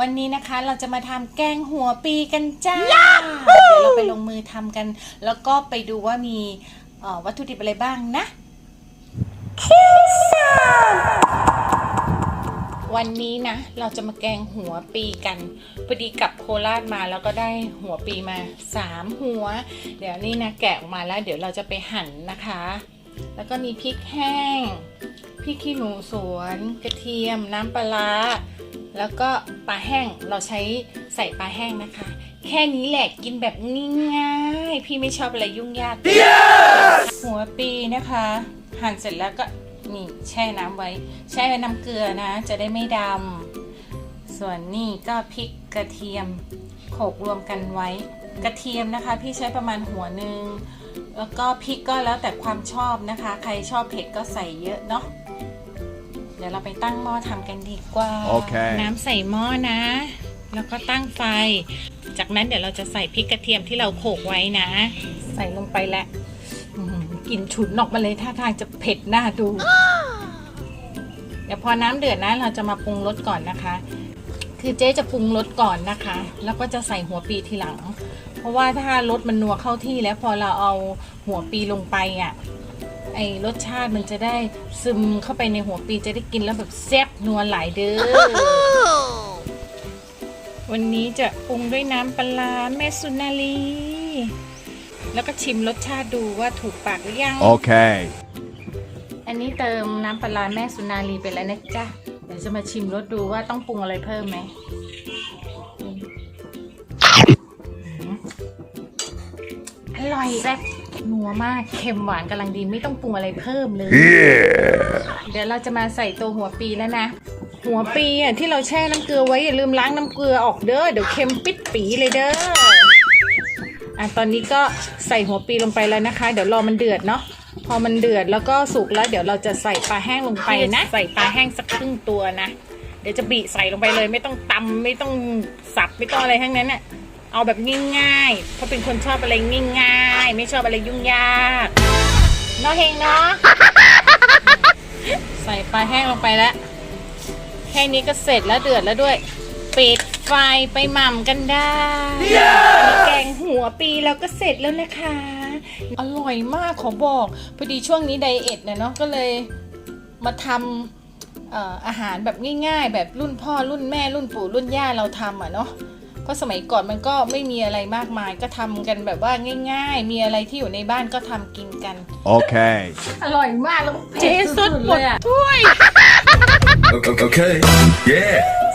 วันนี้นะคะเราจะมาทำแกงหัวปีกันจ้า เดี๋ยวเราไปลงมือทำกัน แล้วก็ไปดูว่ามีเอ่อวัตถุดิบอะไรบ้างนะวันนี้นะ เราจะมาแกงหัวปีกันพอดีกลับโคราชมาแล้วก็ได้หัวปีมาสามหัว เดี๋ยวนี่นะแกะออกมาแล้ว เดี๋ยวเราจะไปหั่นนะคะ แล้วก็มีพริกแห้งพริกขี้หนูสวน กระเทียมน้ำปลาร้า แล้วก็ปลาแห้งเราใช้ใส่ปลาแห้งนะคะ แค่นี้แหละกินแบบง่ายๆพี่ไม่ชอบอะไรยุ่งยากหัวปีนะคะ หั่นเสร็จแล้วก็นี่แช่น้ำไว้ แช่ไว้น้ำเกลือนะ จะได้ไม่ดำส่วนนี่ก็พริกกระเทียมโขลกรวมกันไว้ กระเทียมนะคะ พี่ใช้ประมาณหัวหนึ่งแล้วก็พริกก็แล้วแต่ความชอบนะคะ ใครชอบเผ็ดก็ใส่เยอะเนาะ เดี๋ยวเราไปตั้งหม้อทำกันดีกว่า โอเค น้ำใส่หม้อนะ แล้วก็ตั้งไฟ จากนั้นเดี๋ยวเราจะใส่พริกกระเทียมที่เราโขลกไว้นะ ใส่ลงไปแล้วอื้อหือกลิ่นฉุนออกมาเลยท่าทางจะเผ็ดน่าดู เดี๋ยวพอน้ำเดือดนะ เราจะมาปรุงรสก่อนนะคะ คือเจ๊จะปรุงรสก่อนนะคะ แล้วก็จะใส่หัวปีทีหลัง เพราะว่าถ้ารสมันนัวเข้าที่แล้วพอเราเอาหัวปีลงไปอะ ไอรสชาติมันจะได้ซึมเข้าไปในหัวปีจะได้กินแล้วแบบแซ่บนัวหลายเด้อ วันนี้จะปรุงด้วยน้ำปลาร้าแม่สุนารี แล้วก็ชิมรสชาติดูว่าถูกปากหรือยัง Okay. อันนี้เติมน้ำปลาร้าแม่สุนารีไปแล้วนะจ๊ะ เดี๋ยวจะมาชิมรสดูว่าต้องปรุงอะไรเพิ่มไหมอร่อยแซ่บ นัวมาก เค็มหวานกำลังดีไม่ต้องปรุงอะไรเพิ่มเลย Yeah. เดี๋ยวเราจะมาใส่ตัวหัวปีแล้วนะ หัวปีอะที่เราแช่น้ำเกลือไว้อย่าลืมล้างน้ำเกลือออกเด้อเดี๋ยวเค็มปิดปีเลยเด้ออะตอนนี้ก็ใส่หัวปีลงไปแล้วนะคะ เดี๋ยวรอมันเดือดเนาะพอมันเดือดแล้วก็สุกแล้ว เดี๋ยวเราจะใส่ปลาแห้งลงไปนะ ใส่ปลาแห้งสักครึ่งตัวนะ เดี๋ยวจะบีใส่ลงไปเลย ไม่ต้องตำไม่ต้องสับไม่ต้องอะไรทั้งนั้นน่ะเอาแบบง่ายๆเพราะเป็นคนชอบอะไรง่าย ๆ ไม่ชอบอะไรยุ่งยากเนาะเฮงเนาะ ใส่ปลาแห้งลงไปแล้ว แค่นี้ก็เสร็จแล้วเดือดแล้วด้วย ปิดไฟไปหม่ำกันได้ แกงหัวปีแล้วก็เสร็จแล้วนะคะ อร่อยมากขอบอก พอดีช่วงนี้ไดเอทนะเนาะก็เลยมาทำเอ่ออาหารแบบง่ายๆ แบบรุ่นพ่อรุ่นแม่รุ่นปู่รุ่นย่าเราทำอะเนาะ ก็สมัยก่อนมันก็ไม่มีอะไรมากมาย ก็ทำกันแบบว่าง่าย ๆ มีอะไรที่อยู่ในบ้านก็ทำกินกัน Okay. อร่อยมากแล้วเจ๊สุดหมดถ้วย Okay. okay. Yeah.